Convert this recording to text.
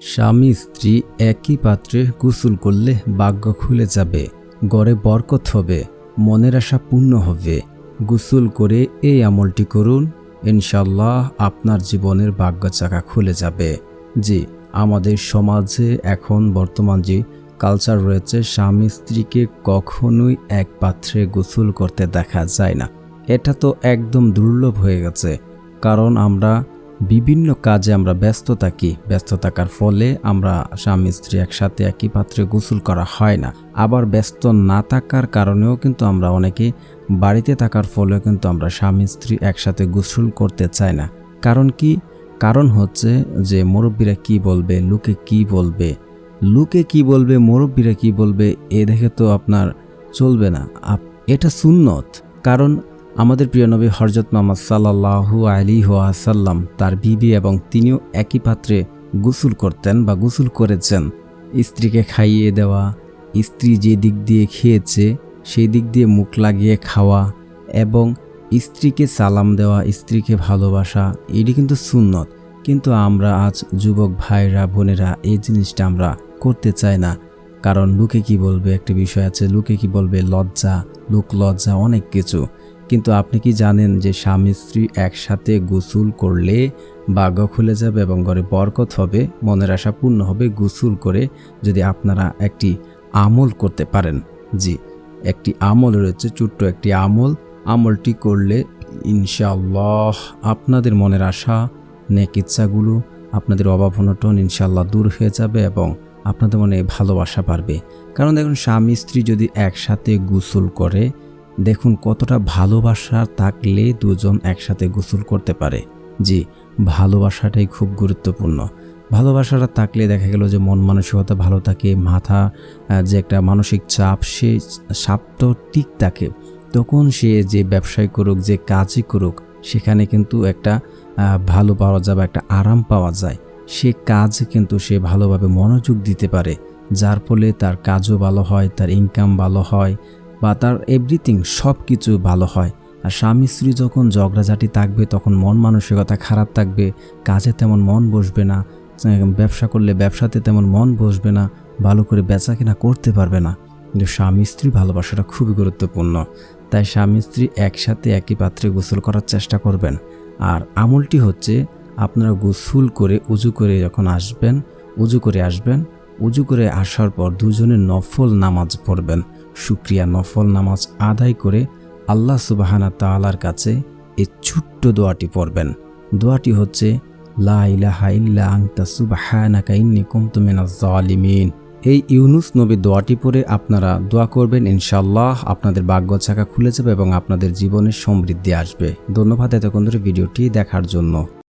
স্বামী স্ত্রী একই পাত্রে গোসল করলে ভাগ্য খুলে যাবে, গড়ে বরকত হবে, মনের আশা পূর্ণ হবে। গোসল করে এই আমলটি করুন ইনশাল্লাহ আপনার জীবনের ভাগ্য চাকা খুলে যাবে। জি, আমাদের সমাজে এখন বর্তমান যে কালচার রয়েছে, স্বামী স্ত্রীকে কখনোই এক পাত্রে গোসল করতে দেখা যায় না। এটা তো একদম দুর্লভ হয়ে গেছে, কারণ আমরা বিভিন্ন কাজে আমরা ব্যস্ত থাকি। ব্যস্ত থাকার ফলে আমরা স্বামী, স্ত্রী একসাথে একই পাত্রে গোসল করা হয় না। আবার ব্যস্ত না থাকার কারণেও কিন্তু আমরা অনেকে বাড়িতে থাকার ফলেও কিন্তু আমরা স্বামী, স্ত্রী একসাথে গোসল করতে চাই না। কারণ কি? কারণ হচ্ছে যে মুরব্বীরা কি বলবে, লোকে কি বলবে? লোকে কি বলবে, মুরব্বীরা কি বলবে, এ দেখে তো আপনার চলবে না। এটা সুন্নত। কারণ আমাদের প্রিয় নবী হরজত মোহাম্মদ সাল্লাহু আলী ওয়াসাল্লাম তার বিবি এবং তিনিও একই পাত্রে গোসল করতেন বা গোসল করেছেন। স্ত্রীকে খাইয়ে দেওয়া, স্ত্রী যে দিক দিয়ে খেয়েছে সেই দিক দিয়ে মুখ লাগিয়ে খাওয়া এবং স্ত্রীকে সালাম দেওয়া, স্ত্রীকে ভালোবাসা, এটি কিন্তু সুন্নত। কিন্তু আমরা আজ যুবক ভাইরা, বোনেরা এই জিনিসটা আমরা করতে চাই না। কারণ লোকে কি বলবে? একটা বিষয় আছে, লোকে কি বলবে? লজ্জা, লোক লজ্জা অনেক কিছু। কিন্তু আপনি কি জানেন যে স্বামী স্ত্রী একসাথে গোসল করলে ভাগ্য খুলে যাবে এবং ঘরে বরকত হবে? মনের আশা পূর্ণ হবে গোসল করে যদি আপনারা একটি আমল করতে পারেন। জি, একটি আমল রয়েছে, ছোট্ট একটি আমল। আমলটি করলে ইনশাআল্লাহ আপনাদের মনের আশা, নেক ইচ্ছাগুলো, আপনাদের অভাব অনটন ইনশাল্লাহ দূর হয়ে যাবে এবং আপনাদের মনে ভালোবাসা বাড়বে। কারণ দেখুন, স্বামী স্ত্রী যদি একসাথে গোসল করে দেখুন কতটা ভালোবাসা থাকলে দুজন একসাথে গোসল করতে পারে। জি, ভালোবাসাটাই খুব গুরুত্বপূর্ণ। ভালোবাসাটা থাকলে দেখা গেল যে মন মানসিকতা ভালো থাকে, মাথা যে একটা মানসিক চাপ, সে চাপ তো ঠিক থাকে। তখন সে যে ব্যবসায় করুক, যে কাজই করুক, সেখানে কিন্তু একটা ভালো পাওয়া যাবে একটা আরাম পাওয়া যায়। সে কাজ কিন্তু সে ভালোভাবে মনোযোগ দিতে পারে, যার ফলে তার কাজও ভালো হয়, তার ইনকাম ভালো হয় বা তার এভরিথিং সব কিছু ভালো হয়। আর স্বামী স্ত্রী যখন ঝগড়াঝাটি থাকবে, তখন মন মানসিকতা খারাপ থাকবে, কাজে তেমন মন বসবে না ব্যবসা করলে ব্যবসাতে তেমন মন বসবে না, ভালো করে বেচা কিনা করতে পারবে না। কিন্তু স্বামী স্ত্রী ভালোবাসাটা খুবই গুরুত্বপূর্ণ। তাই স্বামী স্ত্রী একসাথে একই পাত্রে গোসল করার চেষ্টা করবেন। আর আমলটি হচ্ছে, আপনারা গোসল করে উজু করে যখন আসবেন, উজু করে আসবেন, উজু করে আসার পর দুজনে নফল নামাজ পড়বেন। শুক্রিয়া নফল নামাজ আদায় করে আল্লাহ সুবাহানা তাআলার কাছে এই ছোট্ট দোয়াটি পড়বেন। দোয়াটি হচ্ছে, লা জালিমিন এই ইউনুস নবী দোয়াটি পড়ে আপনারা দোয়া করবেন ইনশাল্লাহ আপনাদের ভাগ্য চাকা খুলে যাবে এবং আপনাদের জীবনে সমৃদ্ধি আসবে। ধন্যবাদ এতক্ষণ ধরে ভিডিওটি দেখার জন্য।